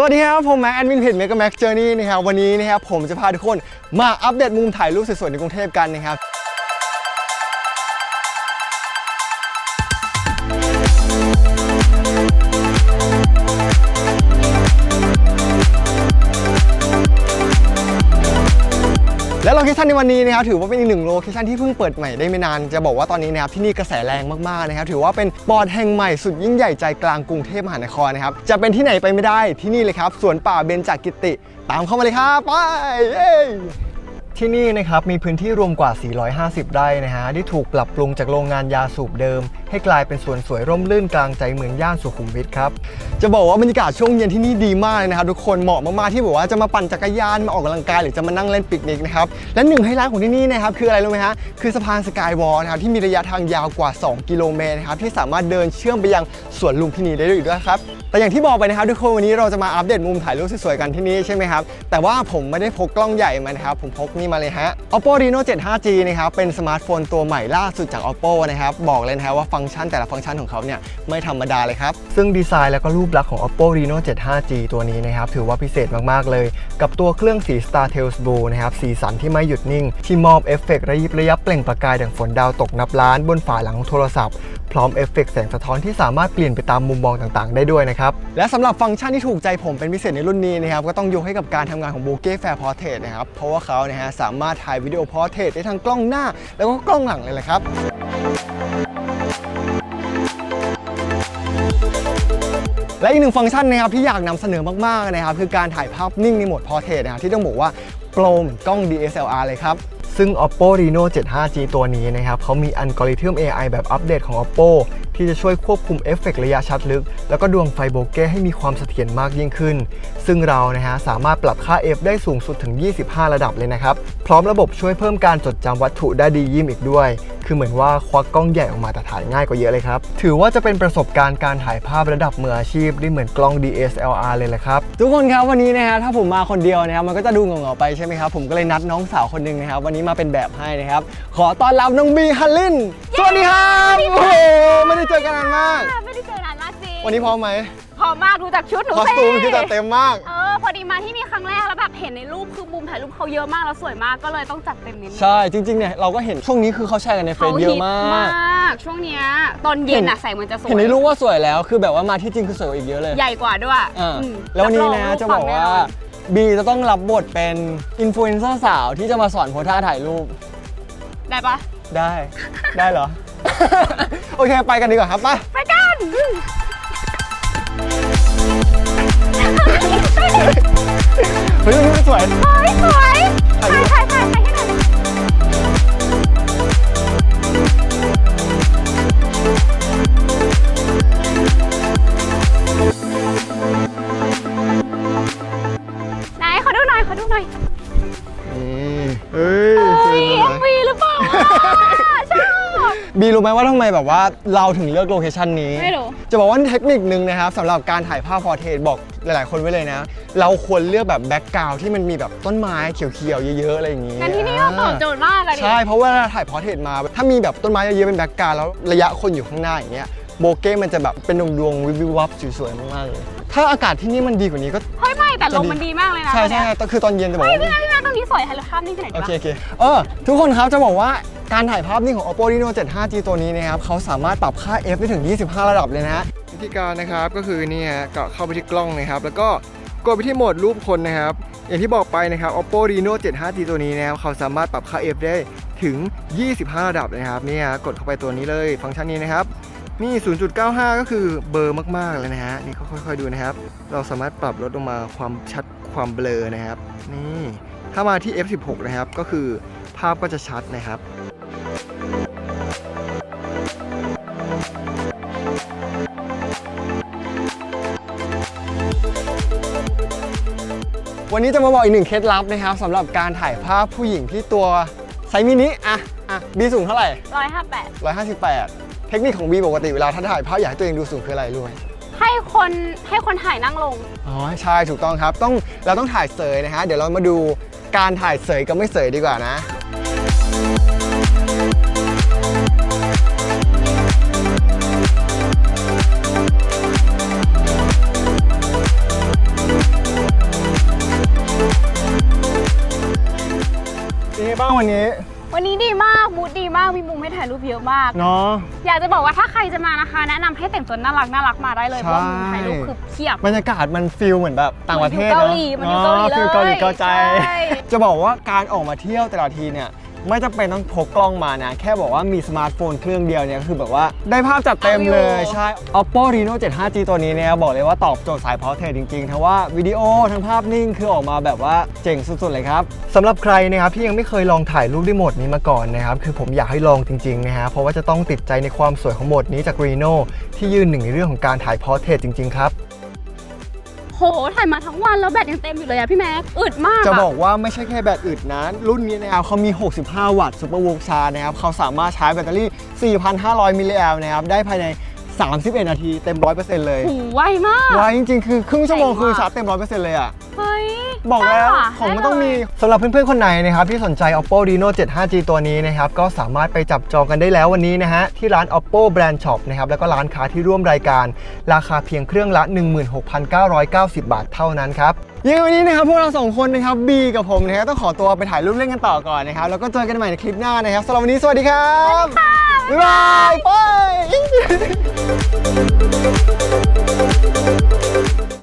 สวัสดีครับ ผมแม็กแอดมินเพจเมก a แม็กเจอร์นี่นะครับวันนี้นะครับผมจะพาทุกคนมาอัปเดตมุมถ่ายรูปสวยๆในกรุงเทพกันนะครับ เคชันในวันนี้นะครับถือว่าเป็นอีกหนึ่งโลเคชันที่เพิ่งเปิดใหม่ได้ไม่นานจะบอกว่าตอนนี้นะครับที่นี่กระแสแรงมากๆนะครับถือว่าเป็นปอดแห่งใหม่สุดยิ่งใหญ่ใจกลางกรุงเทพมหานครนะครับจะเป็นที่ไหนไปไม่ได้ที่นี่เลยครับสวนป่าเบญจกิติ ตามเข้ามาเลยครับไปเย้ ที่นี่นะครับมีพื้นที่รวมกว่า 450 ไร่นะฮะที่ถูกปรับปรุงจากโรงงานยาสูบเดิม ให้กลายเป็นสวนสวยร่มรื่นกลางใจเมืองย่านสุขุมวิทครับจะบอกว่าบรรยากาศช่วงเย็นที่นี่ดีมากเลยนะครับทุกคนเหมาะมากๆที่แบบว่าจะมาปั่นจักรยานมาออกกำลังกายหรือจะมานั่งเล่นปิกนิกนะครับและหนึ่งไฮไลท์ของที่นี่นะครับคืออะไรรู้ไหมฮะคือสะพานสกายวอลนะครับที่มีระยะทางยาวกว่า 2 กิโลเมตรนะครับที่สามารถเดินเชื่อมไปยังสวนลุมพินีได้ด้วยด้วยครับแต่อย่างที่บอกไปนะครับทุกคนวันนี้เราจะมาอัปเดตมุมถ่ายรูปสวยๆกันที่นี่ใช่ไหมครับ แต่ว่าผมไม่ได้พกกล้องใหญ่มานะครับ ผมพกนี่มาเลยฮะ Oppo Reno 7 5G นะครับ เป็นสมาร์ทโฟนตัวใหม่ล่าสุดจาก Oppo นะครับ บอกเลยนะครับว่าฟังก์ชันแต่ละฟังก์ชันของเขาเนี่ยไม่ธรรมดาเลยครับ ซึ่งดีไซน์แล้วก็รูปลักษณ์ของ Oppo Reno 7 5G ตัวนี้นะครับถือว่าพิเศษมากๆเลย กับตัวเครื่องสี Star Tales Blue นะครับสีสันที่ไม่หยุดนิ่ง ที่มอบเอฟเฟกต์ระยิบระยับเปล่งประกายดังฝนดาวตกนับล้านบนฝาหลังโทรศัพท์ พร้อมเอฟเฟกต์แสงสะท้อนที่สามารถเปลี่ยนไปตามมุมมองต่างๆ ได้ด้วยนะครับ และสำหรับฟังก์ชันที่ถูกใจผมเป็นพิเศษในรุ่นนี้นะครับ ก็ต้องยกให้กับการทำงานของ Bokeh Fair Portrait นะครับ เพราะว่าเขานะฮะสามารถถ่ายวิดีโอ Portrait ได้ทั้งกล้องหน้า แล้วก็กล้องหลังเลยแหละครับและอีกหนึ่งฟังก์ชันนะครับที่อยากนำเสนอมากๆนะครับคือการถ่ายภาพนิ่งในโหมด Portrait นะครับที่ต้องบอกว่าโปรเหมือนกล้อง DSLR เลยครับ ซึ่ง Oppo Reno 7 5G ตัวนี้นะครับเขามีอัลกอริทึม AI แบบอัปเดตของ Oppo ที่จะช่วยควบคุมเอฟเฟกต์ระยะชัดลึก แล้วก็ดวงไฟโบเก้ให้มีความเสถียรมากยิ่งขึ้น ซึ่งเรานะฮะสามารถปรับค่า f ได้สูงสุดถึง 25 ระดับเลยนะครับ พร้อมระบบช่วยเพิ่มการจดจำวัตถุได้ดียิ่มอีกด้วย คือเหมือนว่าควักกล้องใหญ่ออกมาแต่ถ่ายง่ายกว่าเยอะเลยครับ ถือว่าจะเป็นประสบการณ์การถ่ายภาพระดับมืออาชีพได้เหมือนกล้อง DSLR เลยแหละครับทุกคนครับวันนี้นะฮะถ้าผมมาคนเดียวนะครับมันก็จะดูเหงาๆไปใช่ไหมครับผมก็เลยนัดน้องสาวคนหนึ่งนะครับวันนี้มาเป็นแบบให้นะครับขอต้อนรับน้องบีฮันลินสวัสดีครับโอ้โหไม่ได้เจอกันนานมาก ไม่ได้เจอนานมากจริงวันนี้พร้อมไหมพร้อมมากดูจากชุดหนูคอสสิตูมคือจะเต็มมาก เออพอดีมาที่นี่ครั้งแรกแล้วแบบเห็นในรูปคือมุมถ่ายรูปเขาเยอะมากแล้วสวยมากก็เลยต้องจัดเต็มนิดนึงใช่จริงๆเนี่ยเราก็เห็นช่วงนี้คือเขาแชร์กันในเฟซเยอะมาก กช่วงเนี้ยตอนเย็นอะแสงมันจะสวย เห็นในรูปว่าสวยแล้วคือแบบว่ามาที่จริงคือสวยกว่าอีกเยอะเลย ใหญ่กว่าด้วยอ่าอืมแล้ววันนี้รับรนะงจะบอกรูปว่าปังแน่นนบีจะต้องรับบทเป็นอินฟลูเอนเซอร์สาวที่จะมาสอนโพสท่าถ่ายรูปได้ปะ ได้ ได้เหรอ โอเคไปกันดีกว่าครับไปไปกันเฮ้ยมันสวยเฮ้ยสวยถ่ายถ่ายถ่ายถ่ายให้หน่อยไหนขอดูหน่อยขอดูหน่อย บีรู้ไหมว่าทำไมแบบว่าเราถึงเลือกโลเคชันนี้ ไม่รู้ จะบอกว่าเทคนิคนึงนะครับสำหรับการถ่ายภาพพอร์เทรตบอกหลาย ๆ คนไว้เลยนะ เราควรเลือกแบบแบ็กกราวที่มันมีแบบต้นไม้เขียวๆเยอะ ๆ อะไรอย่างงี้งั้นที่นี่ก็ตอบโจทย์มากอะดิใช่เพราะว่าเราถ่ายพอร์เทรตมา ถ้ามีแบบต้นไม้เยอะ ๆ เป็นแบ็กกราวแล้วระยะคนอยู่ข้างหน้าอย่างเงี้ยโบเก้มันจะแบบเป็นดวงๆวิบวับสวยๆมากๆเลย ถ้าอากาศที่นี่มันดีกว่านี้ก็ เฮ้ยไม่แต่ลมมันดีมากเลยนะใช่ใช่วันเนี้ยแต่คือตอนเย็นจะบอกเฮ้ยว่าพี่แม่พี่แม่ตรงนี้สวยถ่ายรูปภาพนิ่งที่ไหนโอดีเควะโอเคเออทุกคนครับจะบอกว่า การถ่ายภาพนิ่งของ Oppo Reno 7 5G ตัวนี้นะครับเขาสามารถปรับค่า f ได้ถึง 25 ระดับเลยนะวิธีการนะครับก็คือนี่ฮะก็เข้าไปที่กล้องนะครับ แล้วก็กดไปที่โหมดรูปคนนะครับ อย่างที่บอกไปนะครับ Oppo Reno 7 5G ตัวนี้นะครับเขาสามารถปรับค่า f ได้ถึง 25 ระดับเลยนะครับนี่ฮะกดเข้าไปตัวนี้เลย ฟังก์ชันนี้นะครับนี่ 0.95 ก็คือเบอร์มาก ๆ เลยนะฮะ นี่ค่อย ๆ ดูนะครับ เราสามารถปรับลดลงมาความชัดความเบลอนะครับ นี่ ถ้ามาที่ F16 นะครับ ก็คือภาพก็จะชัดนะครับ วันนี้จะมาบอกอีกหนึ่งเคล็ดลับนะครับสำหรับการถ่ายภาพผู้หญิงที่ตัวไซส์มินิอะอะบีสูงเท่าไหร่ ร้อยห้าแปด158 เทคนิคของบีปกติเวลาถ้าถ่ายภาพอยากให้ตัวเองดูสูงคืออะไรรู้ไหม ให้คนให้คนถ่ายนั่งลง อ๋อใช่ถูกต้องครับต้องเราต้องถ่ายเสยนะฮะเดี๋ยวเรามาดูการถ่ายเสยกับไม่เสยดีกว่านะ บ้างวันนี้วันนี้ดีมากมูดดีมากมีมุมให้ถ่ายรูปเยอะมาก เนาะ อยากจะบอกว่าถ้าใครจะมานะคะ แนะนำให้แต่งตัวน่ารักน่ารักมาได้เลยเพใช่ ราะว่ามุมถ่ายรูปคือเพียบ บรรยากาศมันฟิลเหมือนแบบต่างประเทศมันเนาะอยู่เกาหลีมันอยู่เกาหลีเลยฟิลเกาหลีเกาใจ ใช่ จะบอกว่าการออกมาเที่ยวแต่ละทีเนี่ย ไม่จำเป็นต้องพกกล้องมานะ แค่บอกว่ามีสมาร์ทโฟนเครื่องเดียวเนี่ยก็คือแบบว่าได้ภาพจัดเต็มเลย ใช่ Oppo Reno 7 5G ตัวนี้เนี่ยบอกเลยว่าตอบโจทย์สายพอร์เทรตจริงๆ ทั้งว่าวิดีโอทั้งภาพนิ่งคือออกมาแบบว่าเจ๋งสุดๆเลยครับสำหรับใครนะครับที่ยังไม่เคยลองถ่ายรูปด้วยโหมดนี้มาก่อนนะครับคือผมอยากให้ลองจริงๆนะฮะเพราะว่าจะต้องติดใจในความสวยของโหมดนี้จาก Reno ที่ยืนหนึ่งในเรื่องของการถ่ายพอร์เทรตจริงๆครับโห ถ่ายมาทั้งวันแล้วแบตยังเต็มอยู่เลยอะพี่แม็กอึดมากจะบอกว่าไม่ใช่แค่แบตอึดนะ รุ่นนี้นะครับเขามี 65 วัตต์ซูเปอร์วอลชานะครับเขาสามารถใช้แบตเตอรี่ 4,500 มิลลิแอมป์นะครับได้ภายใน 31 นาทีเต็ม100%เลยโหไวมาก ไวจริงๆ คือครึ่งชั่วโมงเจ๋งคือว่ะชาร์จเต็ม100%เลยอะ เฮ้ยบอกแล้วได้ะของมันต้องมีได้เลยสำหรับเพื่อนๆ คนไหนนะครับที่สนใจ Oppo Reno 7 5G ตัวนี้นะครับก็สามารถไปจับจองกันได้แล้ววันนี้นะฮะที่ร้าน Oppo Brand Shop นะครับแล้วก็ร้านค้าที่ร่วมรายการ ราคาเพียงเครื่องละ 16,990 บาทเท่านั้นครับยังวันนี้นะครับพวกเราสองคนนะครับบีกับผมนะครับต้องขอตัวไปถ่ายรูปเล่นกันต่อก่อนนะครับแล้วก็เจอกันใหม่ในคลิปหน้านะครับสำหรับวันนี้สวัสดีครับ บ๊ายบายไป